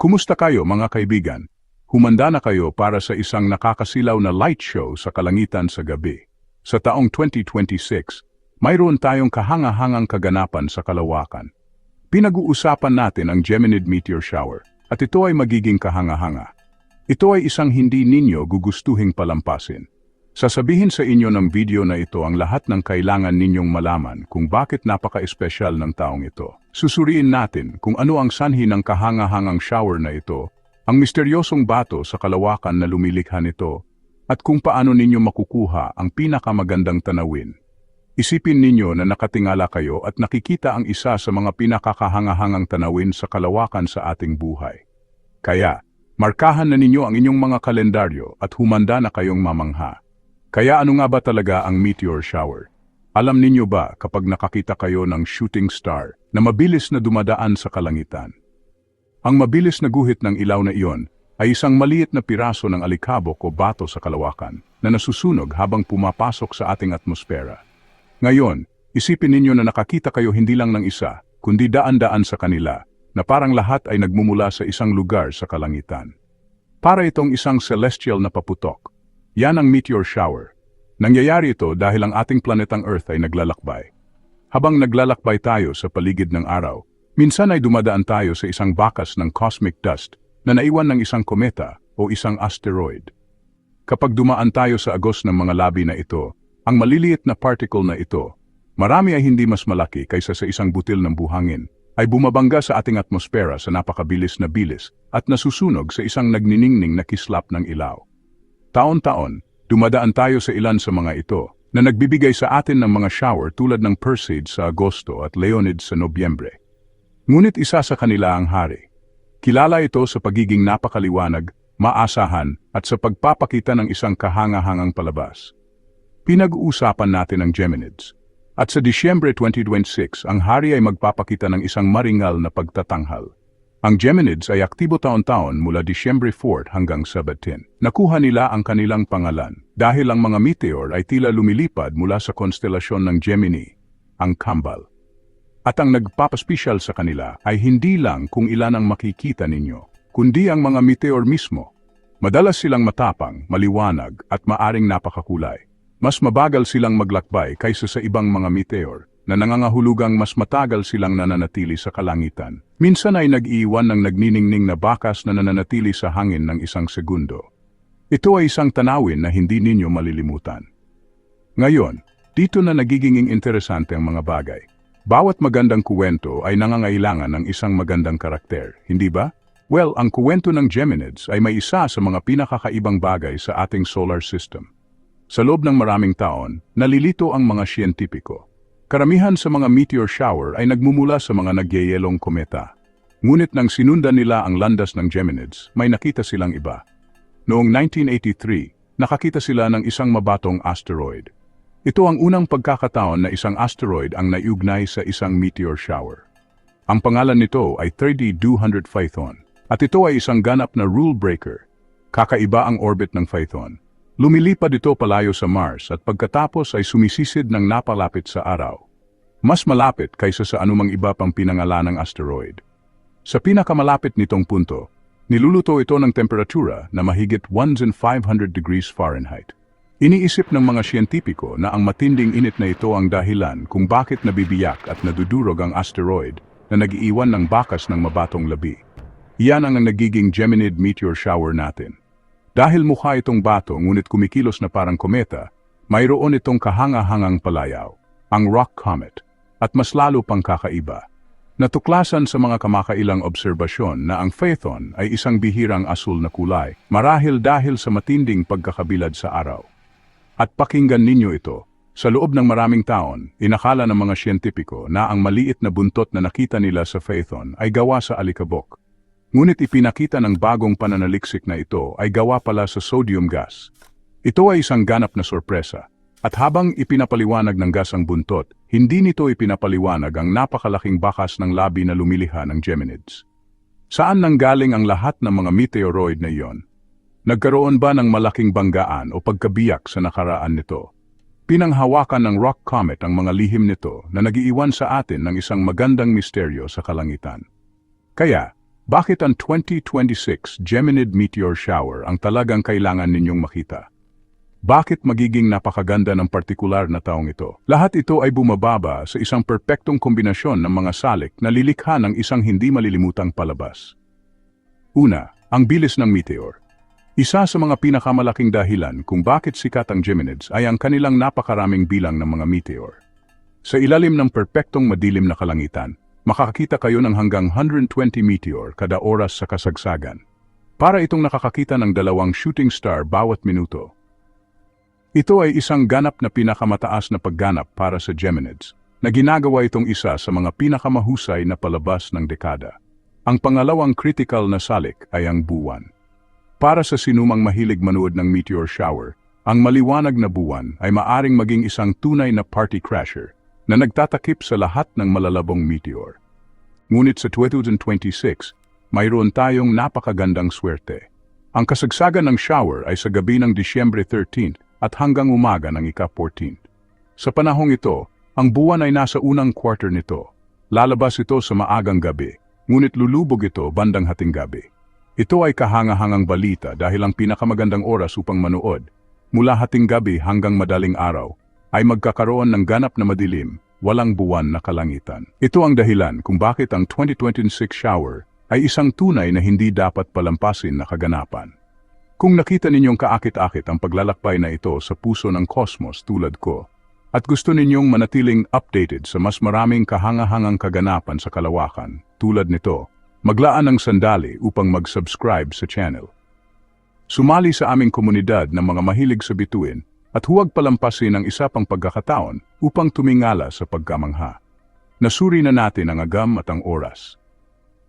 Kumusta kayo mga kaibigan? Humanda na kayo para sa isang nakakasilaw na light show sa kalangitan sa gabi. Sa taong 2026, mayroon tayong kahanga-hangang kaganapan sa kalawakan. Pinag-uusapan natin ang Geminid Meteor Shower at ito ay magiging kahanga-hanga. Ito ay isang hindi ninyo gugustuhing palampasin. Sasabihin sa inyo ng video na ito ang lahat ng kailangan ninyong malaman kung bakit napaka-espesyal ng taong ito. Susuriin natin kung ano ang sanhi ng kahanga-hangang shower na ito, ang misteryosong bato sa kalawakan na lumilikha nito, at kung paano ninyo makukuha ang pinakamagandang tanawin. Isipin ninyo na nakatingala kayo at nakikita ang isa sa mga pinakakahanga-hangang tanawin sa kalawakan sa ating buhay. Kaya, markahan na ninyo ang inyong mga kalendaryo at humanda na kayong mamangha. Kaya ano nga ba talaga ang meteor shower? Alam ninyo ba kapag nakakita kayo ng shooting star na mabilis na dumadaan sa kalangitan? Ang mabilis na guhit ng ilaw na iyon ay isang maliit na piraso ng alikabok o bato sa kalawakan na nasusunog habang pumapasok sa ating atmosfera. Ngayon, isipin ninyo na nakakita kayo hindi lang ng isa, kundi daan-daan sa kanila, na parang lahat ay nagmumula sa isang lugar sa kalangitan. Para itong isang celestial na paputok, yan ang meteor shower. Nangyayari ito dahil ang ating planetang Earth ay naglalakbay. Habang naglalakbay tayo sa paligid ng araw, minsan ay dumadaan tayo sa isang bakas ng cosmic dust na naiwan ng isang kometa o isang asteroid. Kapag dumaan tayo sa agos ng mga labi na ito, ang maliliit na particle na ito, marami ay hindi mas malaki kaysa sa isang butil ng buhangin, ay bumabangga sa ating atmosfera sa napakabilis na bilis at nasusunog sa isang nagniningning na kislap ng ilaw. Taon-taon, dumadaan tayo sa ilan sa mga ito na nagbibigay sa atin ng mga shower tulad ng Perseid sa Agosto at Leonid sa Nobyembre. Ngunit isa sa kanila ang hari. Kilala ito sa pagiging napakaliwanag, maasahan at sa pagpapakita ng isang kahanga-hangang palabas. Pinag-uusapan natin ang Geminids. At sa Disyembre 2026, ang hari ay magpapakita ng isang maringal na pagtatanghal. Ang Geminids ay aktibo taon-taon mula Disyembre 4 hanggang 17. Nakuha nila ang kanilang pangalan dahil ang mga meteor ay tila lumilipad mula sa konstelasyon ng Gemini, ang Kambal. At ang nagpapaspisyal sa kanila ay hindi lang kung ilan ang makikita ninyo, kundi ang mga meteor mismo. Madalas silang matapang, maliwanag at maaring napakakulay. Mas mabagal silang maglakbay kaysa sa ibang mga meteor na nangangahulugang mas matagal silang nananatili sa kalangitan. Minsan ay nag-iiwan ng nagniningning na bakas na nananatili sa hangin ng isang segundo. Ito ay isang tanawin na hindi ninyo malilimutan. Ngayon, dito na nagiging interesante ang mga bagay. Bawat magandang kuwento ay nangangailangan ng isang magandang karakter, hindi ba? Well, ang kuwento ng Geminids ay may isa sa mga pinakakaibang bagay sa ating solar system. Sa loob ng maraming taon, nalilito ang mga siyentipiko. Karamihan sa mga meteor shower ay nagmumula sa mga nagyayelong kometa. Ngunit nang sinundan nila ang landas ng Geminids, may nakita silang iba. Noong 1983, nakakita sila ng isang mabatong asteroid. Ito ang unang pagkakataon na isang asteroid ang naiugnay sa isang meteor shower. Ang pangalan nito ay 30-200 Phaethon, at ito ay isang ganap na rule breaker. Kakaiba ang orbit ng Phaethon. Lumilipad ito palayo sa Mars at pagkatapos ay sumisisid ng napalapit sa araw. Mas malapit kaysa sa anumang iba pang pinangalanang asteroid. Sa pinakamalapit nitong punto, niluluto ito ng temperatura na mahigit 1 in 500 degrees Fahrenheit. Iniisip ng mga siyentipiko na ang matinding init na ito ang dahilan kung bakit nabibiyak at nadudurog ang asteroid na nagiiwan ng bakas ng mabatong labi. Iyan ang nagiging Geminid meteor shower natin. Dahil mukha itong bato ngunit kumikilos na parang kometa, mayroon itong kahanga-hangang palayaw, ang rock comet, at mas lalo pang kakaiba. Natuklasan sa mga kamakailang obserbasyon na ang Phaethon ay isang bihirang asul na kulay, marahil dahil sa matinding pagkakabilad sa araw. At pakinggan ninyo ito, sa loob ng maraming taon, inakala ng mga siyentipiko na ang maliit na buntot na nakita nila sa Phaethon ay gawa sa alikabok. Ngunit ipinakita ng bagong pananaliksik na ito ay gawa pala sa sodium gas. Ito ay isang ganap na sorpresa. At habang ipinapaliwanag ng gas ang buntot, hindi nito ipinapaliwanag ang napakalaking bakas ng labi na lumiliha ng Geminids. Saan nanggaling ang lahat ng mga meteoroid na iyon? Nagkaroon ba ng malaking banggaan o pagkabiyak sa nakaraan nito? Pinanghawakan ng rock comet ang mga lihim nito na nagiiwan sa atin ng isang magandang misteryo sa kalangitan. Kaya, Bakit ang 2026 Geminid Meteor Shower ang talagang kailangan ninyong makita? Bakit magiging napakaganda ng partikular na taong ito? Lahat ito ay bumababa sa isang perpektong kombinasyon ng mga salik na lilikha ng isang hindi malilimutang palabas. Una, ang bilis ng meteor. Isa sa mga pinakamalaking dahilan kung bakit sikat ang Geminids ay ang kanilang napakaraming bilang ng mga meteor. Sa ilalim ng perpektong madilim na kalangitan, makakakita kayo ng hanggang 120 meteor kada oras sa kasagsagan. Para itong nakakakita ng dalawang shooting star bawat minuto. Ito ay isang ganap na pinakamataas na pagganap para sa Geminids, na ginagawa itong isa sa mga pinakamahusay na palabas ng dekada. Ang pangalawang critical na salik ay ang buwan. Para sa sinumang mahilig manood ng meteor shower, ang maliwanag na buwan ay maaring maging isang tunay na party crasher na nagtatakip sa lahat ng malalabong meteor. Ngunit sa 2026, mayroon tayong napakagandang swerte. Ang kasagsagan ng shower ay sa gabi ng Disyembre 13 at hanggang umaga ng ika-14. Sa panahong ito, ang buwan ay nasa unang quarter nito. Lalabas ito sa maagang gabi, ngunit lulubog ito bandang hating gabi. Ito ay kahangahangang balita dahil ang pinakamagandang oras upang manood, mula hating gabi hanggang madaling araw, ay magkakaroon ng ganap na madilim, walang buwan na kalangitan. Ito ang dahilan kung bakit ang 2026 shower ay isang tunay na hindi dapat palampasin na kaganapan. Kung nakita ninyong kaakit-akit ang paglalakbay na ito sa puso ng kosmos tulad ko, at gusto ninyong manatiling updated sa mas maraming kahangahangang kaganapan sa kalawakan, tulad nito, maglaan ng sandali upang mag-subscribe sa channel. Sumali sa aming komunidad ng mga mahilig sa bituin at huwag palampasin ang isa pang pagkakataon upang tumingala sa pagkamangha. Nasuri na natin ang agam at ang oras.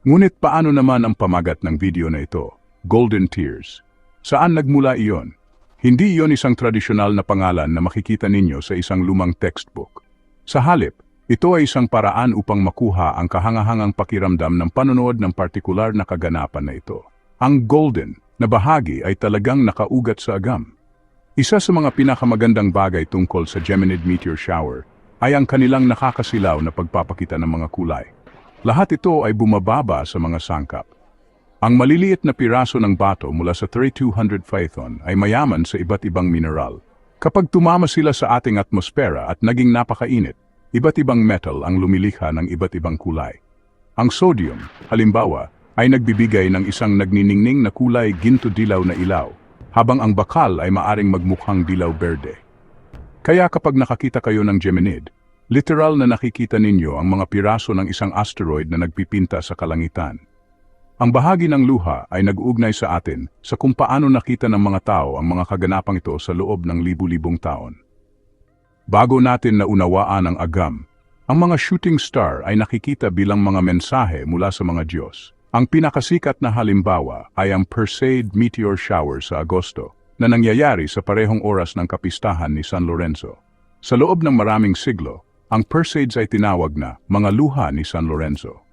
Ngunit paano naman ang pamagat ng video na ito? Golden Tears. Saan nagmula iyon? Hindi iyon isang tradisyonal na pangalan na makikita ninyo sa isang lumang textbook. Sa halip, ito ay isang paraan upang makuha ang kahangahangang pakiramdam ng panonood ng partikular na kaganapan na ito. Ang golden na bahagi ay talagang nakaugat sa agam. Isa sa mga pinakamagandang bagay tungkol sa Geminid Meteor Shower ay ang kanilang nakakasilaw na pagpapakita ng mga kulay. Lahat ito ay bumababa sa mga sangkap. Ang maliliit na piraso ng bato mula sa 3200 Phaethon ay mayaman sa iba't ibang mineral. Kapag tumama sila sa ating atmosfera at naging napakainit, iba't ibang metal ang lumilikha ng iba't ibang kulay. Ang sodium, halimbawa, ay nagbibigay ng isang nagniningning na kulay ginto-dilaw na ilaw, habang ang bakal ay maaring magmukhang dilaw-berde. Kaya kapag nakakita kayo ng Geminid, literal na nakikita ninyo ang mga piraso ng isang asteroid na nagpipinta sa kalangitan. Ang bahagi ng luha ay nag-uugnay sa atin sa kung paano nakita ng mga tao ang mga kaganapang ito sa loob ng libu-libong taon. Bago natin naunawaan ang agam, ang mga shooting star ay nakikita bilang mga mensahe mula sa mga Diyos. Ang pinakasikat na halimbawa ay ang Perseid meteor shower sa Agosto na nangyayari sa parehong oras ng kapistahan ni San Lorenzo. Sa loob ng maraming siglo, ang Perseids ay tinawag na mga luha ni San Lorenzo.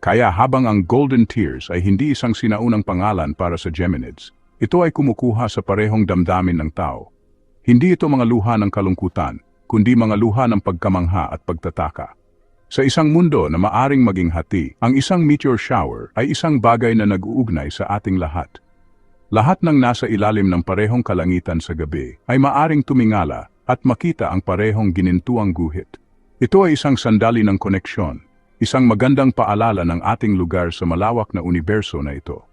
Kaya habang ang Golden Tears ay hindi isang sinaunang pangalan para sa Geminids, ito ay kumukuha sa parehong damdamin ng tao. Hindi ito mga luha ng kalungkutan, kundi mga luha ng pagkamangha at pagtataka. Sa isang mundo na maaring maging hati, ang isang meteor shower ay isang bagay na nag-uugnay sa ating lahat. Lahat ng nasa ilalim ng parehong kalangitan sa gabi ay maaring tumingala at makita ang parehong ginintuang guhit. Ito ay isang sandali ng koneksyon, Isang magandang paalala ng ating lugar sa malawak na universo na ito.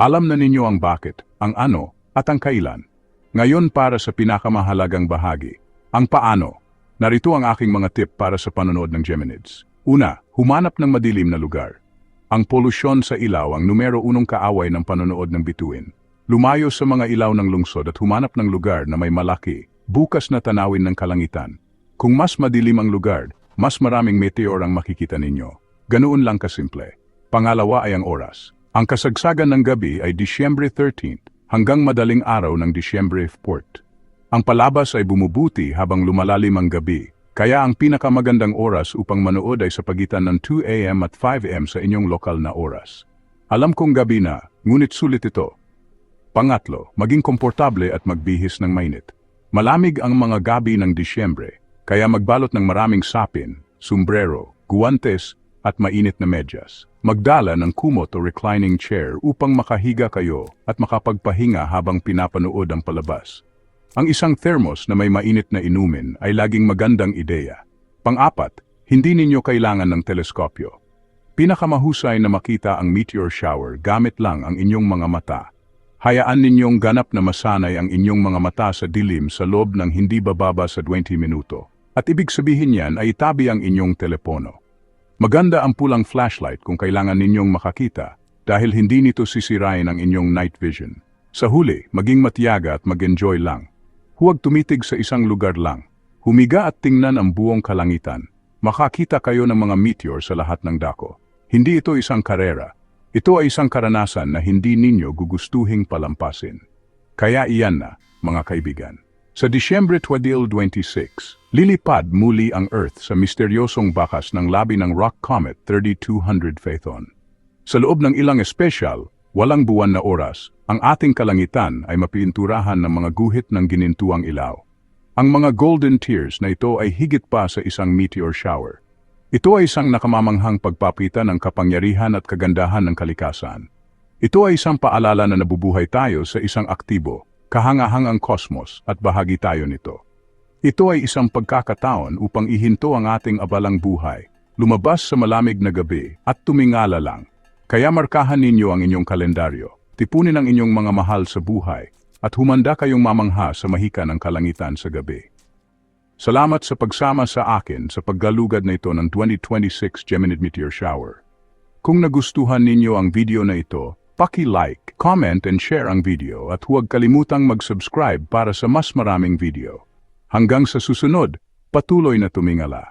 Alam na ninyo ang bakit, ang ano, at ang kailan. Ngayon para sa pinakamahalagang bahagi, ang paano. Narito ang aking mga tip para sa panonood ng Geminids. Una, humanap ng madilim na lugar. Ang polusyon sa ilaw ang numero unong kaaway ng panonood ng bituin. Lumayo sa mga ilaw ng lungsod at humanap ng lugar na may malaki, bukas na tanawin ng kalangitan. Kung mas madilim ang lugar, mas maraming meteor ang makikita ninyo. Ganoon lang kasimple. Pangalawa ay ang oras. Ang kasagsagan ng gabi ay Disyembre 13 hanggang madaling araw ng Disyembre 4. Ang palabas ay bumubuti habang lumalalim ang gabi, kaya ang pinakamagandang oras upang manood ay sa pagitan ng 2 a.m. at 5 a.m. sa inyong lokal na oras. Alam kong gabi na, ngunit sulit ito. Pangatlo, maging komportable at magbihis ng mainit. Malamig ang mga gabi ng Disyembre, kaya magbalot ng maraming sapin, sombrero, guwantes, at mainit na medyas. Magdala ng kumot o reclining chair upang makahiga kayo at makapagpahinga habang pinapanood ang palabas. Ang isang thermos na may mainit na inumin ay laging magandang ideya. Pang-apat, hindi ninyo kailangan ng teleskopyo. Pinakamahusay na makita ang meteor shower gamit lang ang inyong mga mata. Hayaan ninyong ganap na masanay ang inyong mga mata sa dilim sa loob ng hindi bababa sa 20 minuto. At ibig sabihin yan ay itabi ang inyong telepono. Maganda ang pulang flashlight kung kailangan ninyong makakita dahil hindi nito sisirain ang inyong night vision. Sa huli, maging matiyaga at mag-enjoy lang. Huwag tumitig sa isang lugar lang. Humiga at tingnan ang buong kalangitan. Makakita kayo ng mga meteor sa lahat ng dako. Hindi ito isang karera. Ito ay isang karanasan na hindi ninyo gugustuhing palampasin. Kaya iyan na, mga kaibigan. Sa Disyembre 2026, lilipad muli ang Earth sa misteryosong bakas ng labi ng Rock Comet 3200 Phaethon. Sa loob ng ilang espesyal, walang buwan na oras, ang ating kalangitan ay mapinturahan ng mga guhit ng ginintuang ilaw. Ang mga golden tears na ito ay higit pa sa isang meteor shower. Ito ay isang nakamamanghang pagpapita ng kapangyarihan at kagandahan ng kalikasan. Ito ay isang paalala na nabubuhay tayo sa isang aktibo, kahangahangang kosmos at bahagi tayo nito. Ito ay isang pagkakataon upang ihinto ang ating abalang buhay, lumabas sa malamig na gabi at tumingala lang. Kaya markahan ninyo ang inyong kalendaryo, tipunin ang inyong mga mahal sa buhay, at humanda kayong mamangha sa mahika ng kalangitan sa gabi. Salamat sa pagsama sa akin sa paggalugad na ito ng 2026 Gemini Meteor Shower. Kung nagustuhan ninyo ang video na ito, paki-like, comment and share ang video at huwag kalimutang mag-subscribe para sa mas maraming video. Hanggang sa susunod, patuloy na tumingala.